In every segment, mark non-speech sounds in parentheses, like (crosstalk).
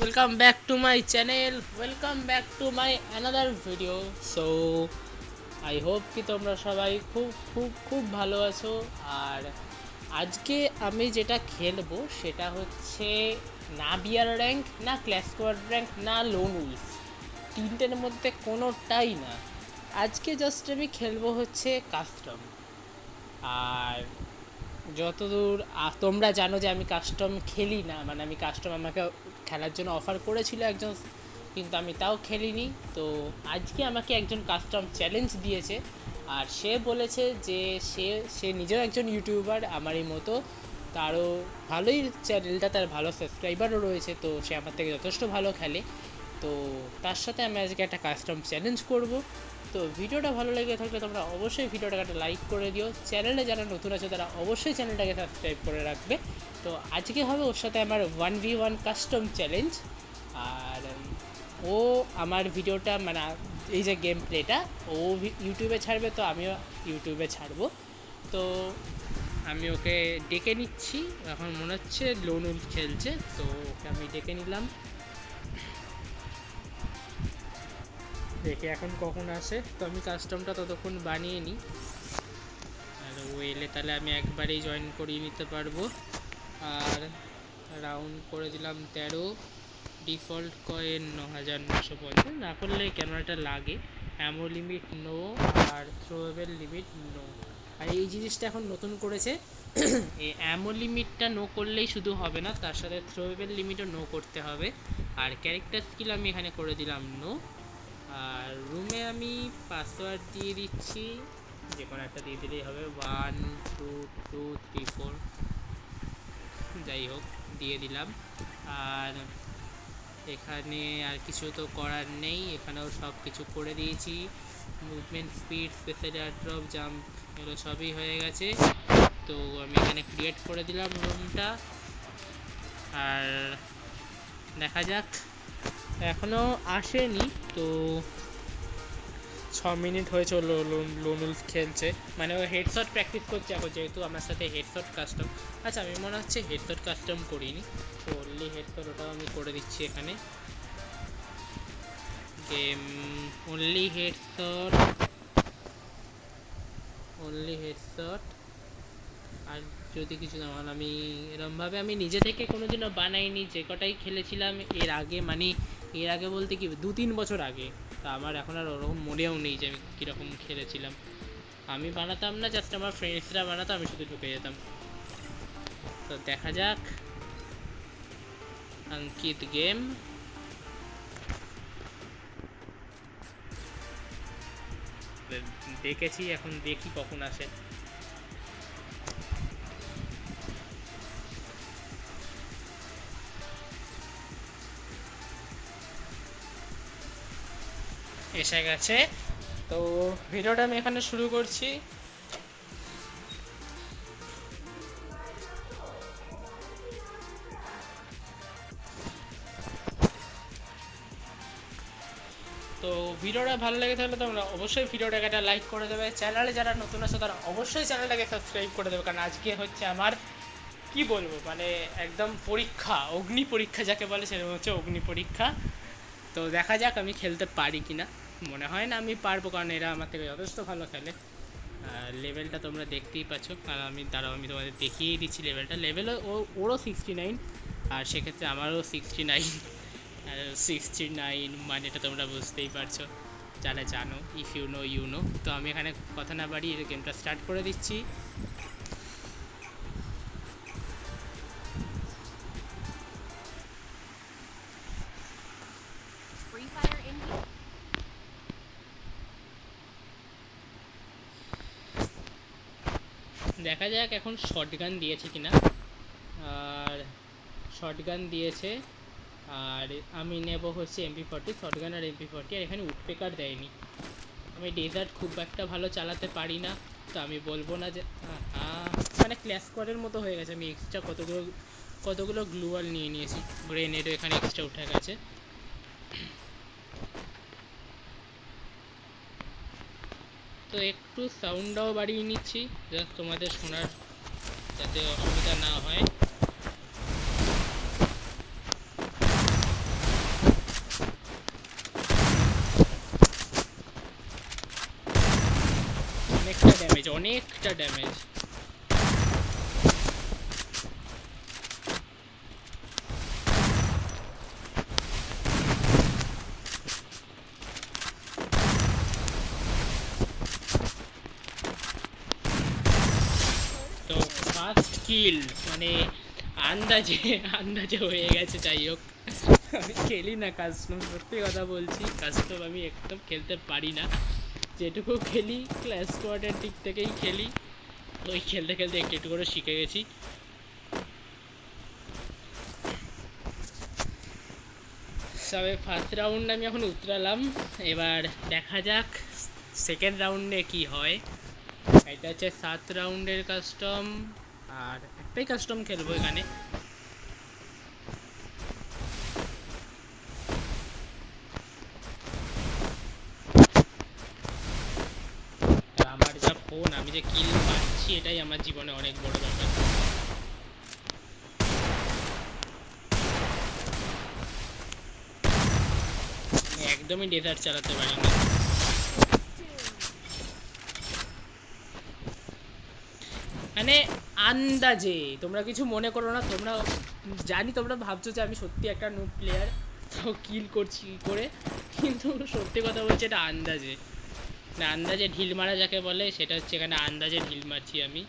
welcome back to my channel. Welcome back to my another video. So, i hope কি তোমরা সবাই খুব খুব খুব ভালো আছো। আর আজকে আমি যেটা খেলব সেটা হচ্ছে না বিয়ার র্যাঙ্ক না স্কোয়াড র্যাঙ্ক না লোন উইস তিনটের মধ্যে কোনোটাই না। আজকে জাস্ট আমি খেলব হচ্ছে কাস্টম আর যতদূর তোমরা জানো যে আমি কাস্টম খেলি না মানে আমি কাস্টম আমাকে খেলার জন্য অফার করেছিল একজন, কিন্তু আমি তাও খেলিনি। তো আজকে আমাকে একজন কাস্টম চ্যালেঞ্জ দিয়েছে, আর সে বলেছে যে সে সে নিজেও একজন ইউটিউবার আমারই মতো, তারও ভালোই চ্যানেলটা তার ভালো সাবস্ক্রাইবারও রয়েছে, তো সে আমার থেকে যথেষ্ট ভালো খেলে। তো তার সাথে আমি আজকে একটা কাস্টম চ্যালেঞ্জ করব। তো ভিডিওটা ভালো লেগে থাকলে তোমরা অবশ্যই ভিডিওটাকে একটা লাইক করে দিও। চ্যানেলে যারা নতুন আছে, তারা অবশ্যই চ্যানেলটাকে সাবস্ক্রাইব করে রাখবে। তো আজকে হবে ওর সাথে আমার one v one custom challenge আর ও আমার ভিডিওটা মানে এই যে গেম প্লেটা ও ইউটিউবে ছাড়বে, তো আমিও ইউটিউবে ছাড়বো। তো আমি ওকে ডেকে নিচ্ছি। এখন মনে হচ্ছে লোনুল খেলছে, তো ওকে আমি ডেকে নিলাম। দেখি এখন কখন আসে। তো আমি কাস্টমটা ততক্ষণ বানিয়ে নিই। আর ও এলে তাহলে আমি একবারেই জয়েন করিয়ে নিতে পারব। আর রাউন্ড করে দিলাম তেরো। ডিফল্ট কয়েন ন হাজার নশো পঞ্চাশ। না করলে ক্যামেরাটা লাগে। অ্যামো লিমিট নো আর থ্রোয়েবল লিমিট নো আর এই জিনিসটা এখন নতুন করেছে। (coughs) এই অ্যামো লিমিটটা নো করলেই শুধু হবে না, তার সাথে থ্রোয়েবল লিমিটও নো করতে হবে। আর ক্যারেক্টার স্কিল আমি এখানে করে দিলাম নো আর রুমে আমি পাসওয়ার্ড দিয়ে দিচ্ছি। যে কোনো একটা দিয়ে দিলেই হবে। One two two three four যাই হোক, দিয়ে দিলাম। আর এখানে আর কিছু তো করার নেই। এখানেও সব কিছু করে দিয়েছি। Movement speed special airdrop jump এগুলো সবই হয়ে গেছে। তো আমি এখানে ক্রিয়েট করে দিলাম রুমটা আর দেখা যাক। এখনও আসেনি, তো ছ মিনিট হয়েছে ও লো- লো- লোনুল খেলছে। মানে ও হেডশট প্র্যাকটিস করছে এখন, যেহেতু আমার সাথে হেডশট কাস্টম আচ্ছা আমি মনে হচ্ছে হেডশট কাস্টম করিনি, তো অনলি হেডশট ওটাও আমি করে দিচ্ছি এখানে। Game only headshot only headshot আর যদি কিছু না মানে আমি এরমভাবে আমি নিজে থেকে কোনোদিনও বানাইনি, যে কটাই খেলেছিলাম এর আগে মানে এর আগে বলতে কি, দু তিন বছর আগে। তা আমার এখন আর ওরকম মনেও নেই যে আমি কীরকম খেলেছিলাম। আমি বানাতাম না জাস্ট আমার ফ্রেন্ডসরা বানাতো, আমি শুধু ঢুকে যেতাম। তো দেখা যাক। অঙ্কিত গেম দেখেছি, এখন দেখি কখন আসে। এসে গেছে। তো ভিডিওটা আমি এখানে শুরু করছি। তো ভিডিওটা ভালো লেগে থাকলে তোমরা অবশ্যই ভিডিওটাকে একটা লাইক করে দেবে। চ্যানেলে যারা নতুন আছে, তারা অবশ্যই চ্যানেলটাকে সাবস্ক্রাইব করে দেবে। কারণ আজকে হচ্ছে আমার, কি বলব মানে একদম পরীক্ষা, অগ্নি পরীক্ষা যাকে বলে সেরকম হচ্ছে অগ্নি পরীক্ষা। তো দেখা যাক আমি খেলতে পারি কি না মনে হয় না আমি পারব, কারণ এরা আমার থেকে যথেষ্ট ভালো খেলে। লেভেলটা তোমরা দেখতেই পাচ্ছ। কারণ আমি, দাঁড়াও, আমি তোমাদের দেখিয়েই দিচ্ছি লেভেলটা লেভেলও ও ওরও সিক্সটি নাইন আর সেক্ষেত্রে আমারও সিক্সটি নাইন সিক্সটি নাইন মানেটা তোমরা বুঝতেই পারছ, যারা জানো if you know you know তো আমি এখানে কথা না বাড়িয়ে গেমটা স্টার্ট করে দিচ্ছি। যাক, এখন শর্ট গান দিয়েছে কিনা। আর শর্ট গান দিয়েছে। আর আমি নেব হচ্ছে এমপি ফর্টি শর্ট গান আর এমপি ফর্টি আর এখানে উডপেকার দেয়নি। আমি ডেজার্ট খুব একটা ভালো চালাতে পারি না, তো আমি বলব না যে মানে ক্ল্যাশ করের মতো হয়ে গেছে। আমি এক্সট্রা কতগুলো কতগুলো গ্লুয়াল নিয়ে নিয়েছি। গ্রেনেডও এখানে এক্সট্রা উঠে গেছে। তো একটু সাউন্ডটাও বাড়িয়ে নিচ্ছি জাস্ট তোমাদের শোনার যাতে অসুবিধা না হয়। অনেকটা ড্যামেজ অনেকটা ড্যামেজ কিল মানে আন্দাজে আন্দাজে হয়ে গেছে, যাই হোক। আমি খেলি না কাস্টম সত্যি কথা বলছি কাস্টম আমি একদম খেলতে পারি না। যেটুকু খেলি ক্লাস স্কোয়াডের দিক থেকেই খেলি। ওই খেলতে খেলতে একটু একটু করে শিখে গেছি। সবে ফার্স্ট রাউন্ড আমি এখন উতরালাম। এবার দেখা যাক সেকেন্ড রাউন্ডে কি হয়। এটা হচ্ছে সাত রাউন্ডের কাস্টম আর একটাই কাস্টম খেলব এখানে। আমার যা ফোন আমি যে কিল পাচ্ছি, এটাই আমার জীবনে অনেক বড় ব্যাপার। একদমই ডেজার্ট চালাতে পারি না মানে আন্দাজে। তোমরা কিছু মনে করো না, তোমরা জানি, তোমরা ভাবছ যে আমি সত্যি একটা নুব প্লেয়ার তো কিল করছি করে, কিন্তু সত্যি কথা বলছি এটা আন্দাজে। না, আন্দাজে ঢিল মারা যাকে বলে, সেটা হচ্ছে এখানে আন্দাজে ঢিল মারছি আমি।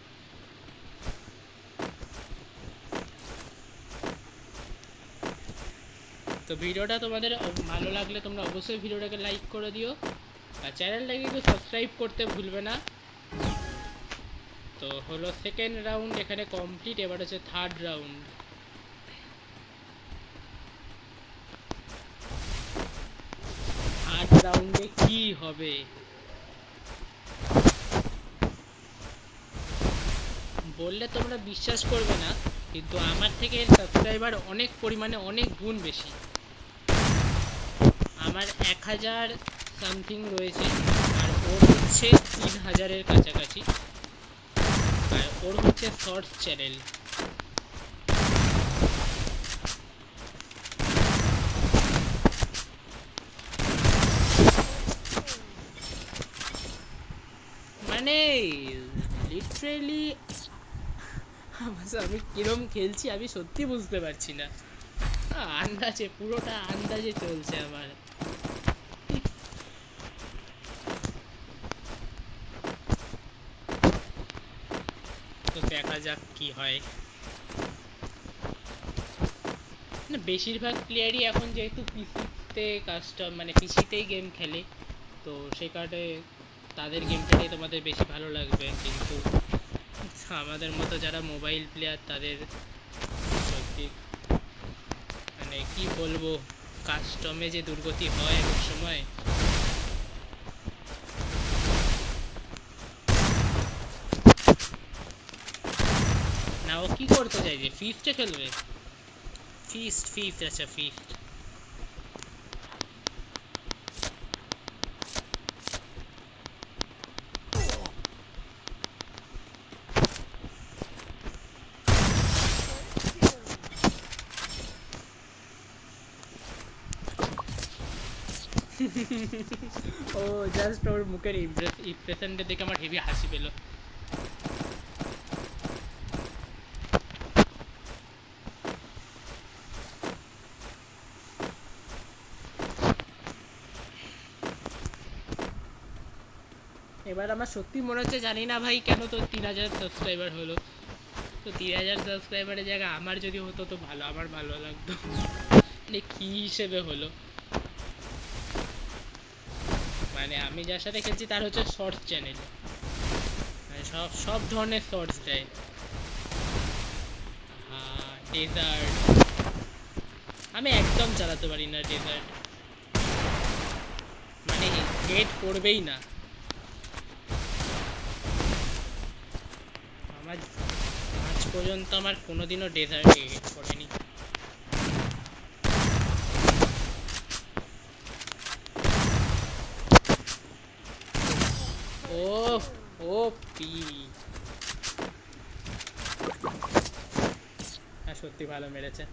তো ভিডিওটা তোমাদের ভালো লাগলে তোমরা অবশ্যই ভিডিওটাকে লাইক করে দিও। আর চ্যানেলটাকে একটু সাবস্ক্রাইব করতে ভুলবে না। তো হলো সেকেন্ড রাউন্ড এখানে কমপ্লিট এবার হচ্ছে থার্ড রাউন্ড থার্ড রাউন্ডে কি হবে? বললে তোমরা বিশ্বাস করবে না, কিন্তু আমার থেকে সাবস্ক্রাইবার অনেক পরিমাণে অনেক গুণ বেশি। আমার এক হাজার সামথিং রয়েছে, আর ওর হচ্ছে তিন হাজারের কাছাকাছি। আর ওর হচ্ছে শর্টস চ্যানেল মানে লিটারেলি আমি কিরম খেলছি আমি সত্যি বুঝতে পারছি না। আন্দাজে পুরোটা আন্দাজে চলছে আমার তো দেখা যাক কি হয়। না, বেশিরভাগ প্লেয়ারই এখন যেহেতু পিসিতে কাস্টম মানে পিসিতেই গেম খেলে, তো সেই কারণে তাদের গেমটাই তোমাদের বেশি ভালো লাগবে। কিন্তু আমাদের মতো যারা মোবাইল প্লেয়ার তাদের সত্যি মানে কি বলব কাস্টমে যে দুর্গতি হয় এক সময় ও কি করতে চাইছে ফিফটে খেলবে ফিস্ট ফিফট আচ্ছা ফিফট ও জাস্ট ওর মুখের ইমপ্রেশনটা দেখে আমার হেভি হাসি পেল এবার আমার সত্যি মনে হচ্ছে জানি না ভাই কেন তোর তিন হাজার সাবস্ক্রাইবার হলো। তো তিন হাজার সাবস্ক্রাইবারের জায়গায় আমার যদি হতো তো ভালো, আমার ভালো লাগতো। মানে কি হিসেবে হলো? মানে আমি যার সাথে খেলছি তার হচ্ছে শর্টস চ্যানেল মানে সব সব ধরনের শর্টস দেয়। ডেজার্ট আমি একদম চালাতে পারি না ডেজার্ট মানে হেড করবেই না। পর্যন্ত আমার কোনোদিনও ডেজার্ট হিট করেনি। ও ও পি। হ্যাঁ সত্যি ভালো মেরেছে।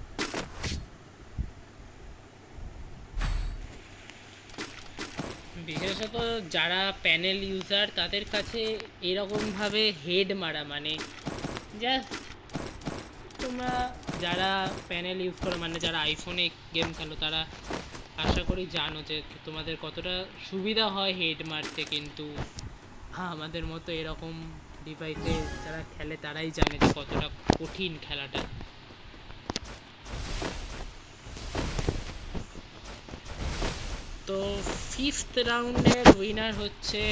বিশেষত যারা প্যানেল ইউজার তাদের কাছে এরকমভাবে হেড মারা মানে জাস্ট তোমরা যারা প্যানেল ইউজ করো মানে যারা আইফোনে গেম খেলো, তারা আশা করি জানো যে তোমাদের কতটা সুবিধা হয় হেড মারতে। কিন্তু আমাদের মতো এরকম ডিভাইসে যারা খেলে, তারাই জানে যে কতটা কঠিন খেলাটা। তো ফিফথ রাউন্ডের উইনার হচ্ছে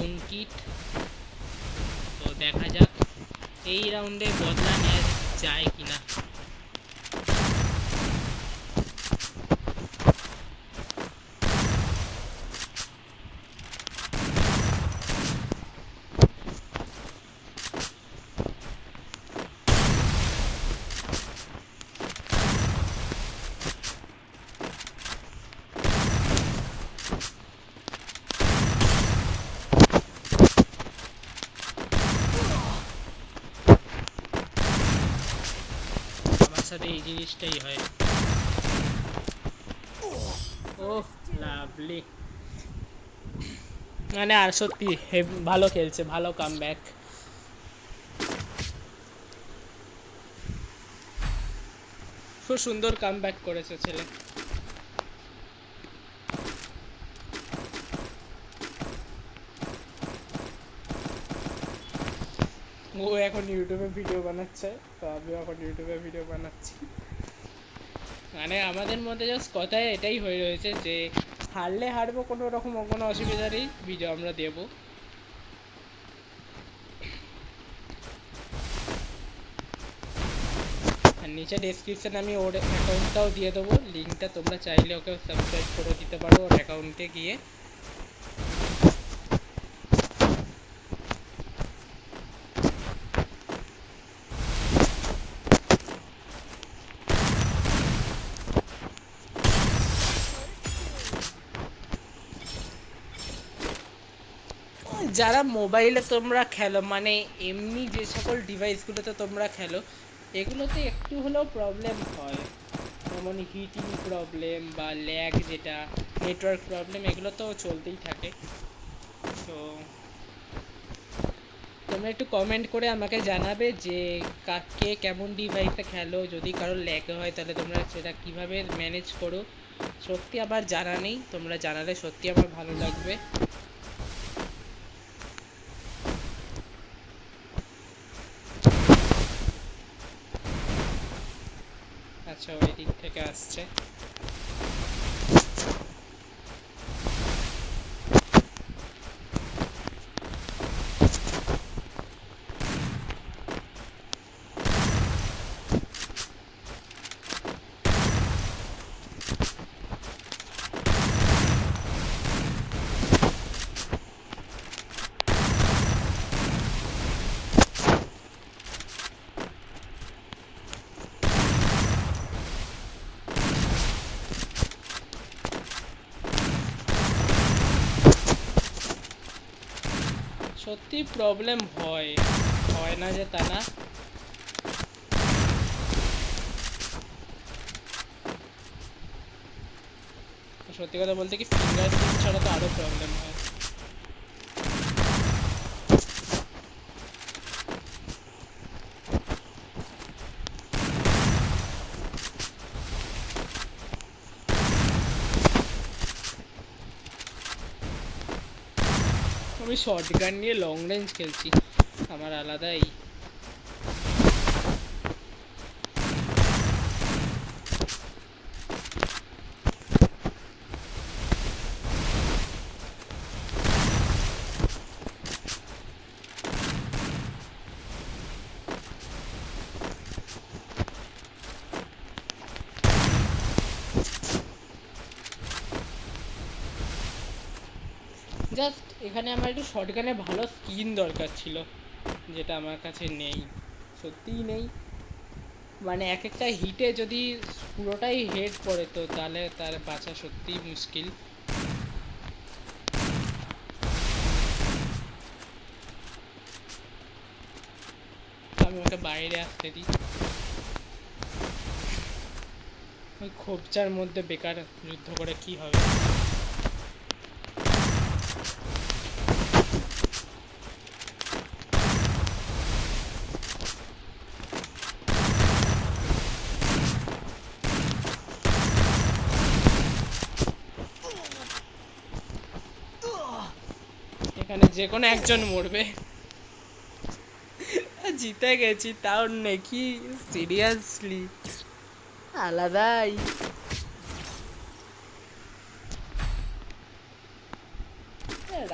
অঙ্কিত। তো দেখা যাক, এই রাউন্ডে বদলা নেওয়া যায় কিনা আমার সাথে এই জিনিসটাই হয়। Oh lovely. মানে আর সত্যি ভালো খেলছে, ভালো কাম ব্যাক খুব সুন্দর কাম ব্যাক করেছে ছেলে। ও এখন ইউটিউবে ভিডিও বানাচ্ছে, তো আমিও এখন ইউটিউবে ভিডিও বানাচ্ছি। মানে আমাদের মধ্যে জাস্ট কথায় এটাই হয়ে রয়েছে যে, হারলে হারবো, কোনো রকম কোনো অসুবিধা নেই ভিডিও আমরা দেবো। আর নিচে ডেসক্রিপশনে আমি ওর অ্যাকাউন্টটাও দিয়ে দেবো লিঙ্কটা তোমরা চাইলে ওকে সাবস্ক্রাইব করে দিতে পারো ওর অ্যাকাউন্টে গিয়ে। যারা মোবাইলে তোমরা খেলো মানে এমনি যে সকল ডিভাইসগুলোতে তোমরা খেলো, এগুলোতে একটু হলেও প্রবলেম হয়। যেমন হিটিং প্রবলেম বা ল্যাগ যেটা নেটওয়ার্ক প্রবলেম এগুলো তো চলতেই থাকে। তো তোমরা একটু কমেন্ট করে আমাকে জানাবে যে কা- কে কেমন ডিভাইসে খেলো, যদি কারোর ল্যাগ হয়, তাহলে তোমরা সেটা কীভাবে ম্যানেজ করো। সত্যি আবার জানা নেই, তোমরা জানালে সত্যি আমার ভালো লাগবে। আচ্ছা ওই দিক থেকে আসছে। সত্যি প্রবলেম হয়। হয় না যে তা না। সত্যি কথা বলতে কি ফিঙ্গার ছাড়া তো আরও প্রবলেম হয়। আমি শর্ট গান নিয়ে লং রেঞ্জ খেলছি। আমার আলাদাই এখানে আমার একটু শর্ট গানে ভালো স্কিন দরকার ছিল, যেটা আমার কাছে নেই, সত্যিই নেই। মানে এক একটা হিটে যদি পুরোটাই হেড পড়ে তো তাহলে তার বাঁচা সত্যিই মুশকিল। আমি ওকে বাইরে আসতে দিই। ওই খোপচার মধ্যে বেকার যুদ্ধ করে কি হবে এখানে যে কোনো একজন মরবে। জিতে গেছি, তাও নাকি? সিরিয়াসলি আলাদাই।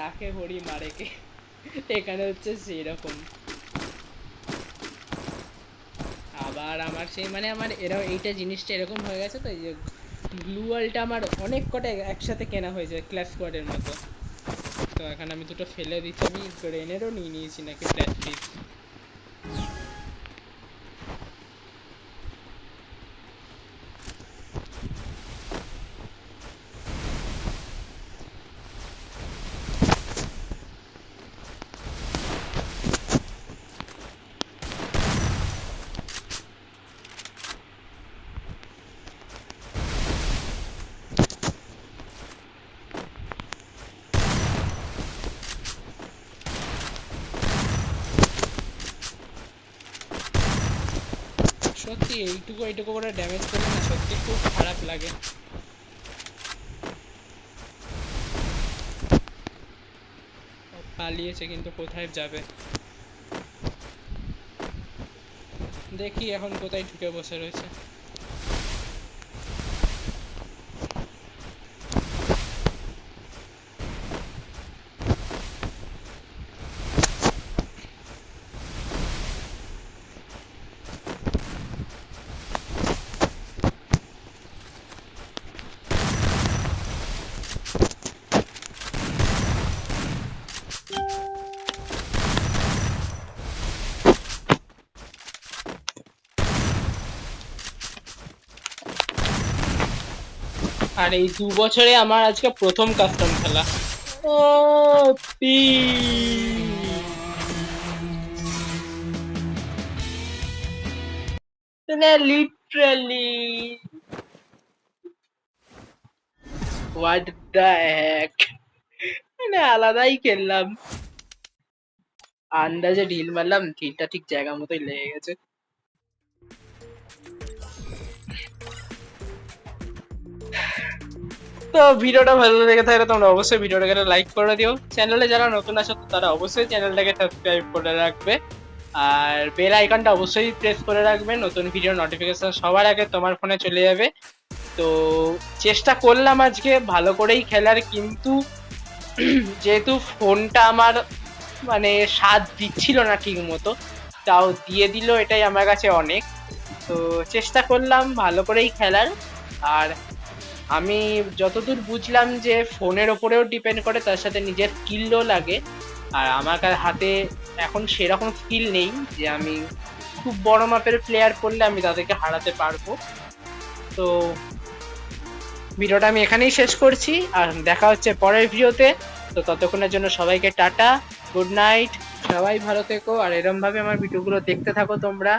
রাখে হরি মারে কে এখানে হচ্ছে সেরকম। আবার আমার সেই মানে আমার এরকম এইটা জিনিসটা এরকম হয়ে গেছে তো, এই যে গ্লু ওয়ালটা আমার অনেক কটা একসাথে কেনা হয়েছে ক্লাস স্কোয়াডের মতো। তো এখন আমি দুটো ফেলে দিচ্ছি আমি গ্রেনেডও নিয়ে নিয়েছি নাকি প্র্যাকটিস সত্যি, এইটুকু এইটুকু করে ড্যামেজ করলে না সত্যি খুব খারাপ লাগে। পালিয়েছে কিন্তু কোথায় যাবে? দেখি এখন কোথায় ঢুকে বসে রয়েছে। আর এই দু বছরে আমার আজকে প্রথম কাস্টম খেলা। ও লিটারালি হোয়াট দ্য হ্যাক মানে আলাদাই খেললাম। আন্দাজে ঢিল মারলাম, ঢিলটা ঠিক জায়গা মতোই লেগে গেছে। তো ভিডিওটা ভালো লেগে থাকলে তোমরা অবশ্যই ভিডিওটাকে লাইক করে দিও। চ্যানেলে যারা নতুন আছো, তো তারা অবশ্যই চ্যানেলটাকে সাবস্ক্রাইব করে রাখবে। আর বেল আইকনটা অবশ্যই প্রেস করে রাখবে। নতুন ভিডিও নোটিফিকেশন সবার আগে তোমার ফোনে চলে যাবে। তো চেষ্টা করলাম আজকে ভালো করেই খেলার, কিন্তু যেহেতু ফোনটা আমার মানে স্বাদ দিচ্ছিল না ঠিক মতো তাও দিয়ে দিল, এটাই আমার কাছে অনেক। তো চেষ্টা করলাম ভালো করেই খেলার। আর আমি যতদূর বুঝলাম যে ফোনের ওপরেও ডিপেন্ড করে, তার সাথে নিজের স্কিলও লাগে। আর আমার হাতে এখন সেরকম স্কিল নেই যে আমি খুব বড় মাপের প্লেয়ার করলে আমি তাদেরকে হারাতে পারব। তো ভিডিওটা আমি এখানেই শেষ করছি, আর দেখা হচ্ছে পরের ভিডিওতে। তো ততক্ষণের জন্য সবাইকে টাটা, গুড নাইট, সবাই ভালো থেকো, আর এরম ভাবে আমার ভিডিওগুলো দেখতে থাকো তোমরা।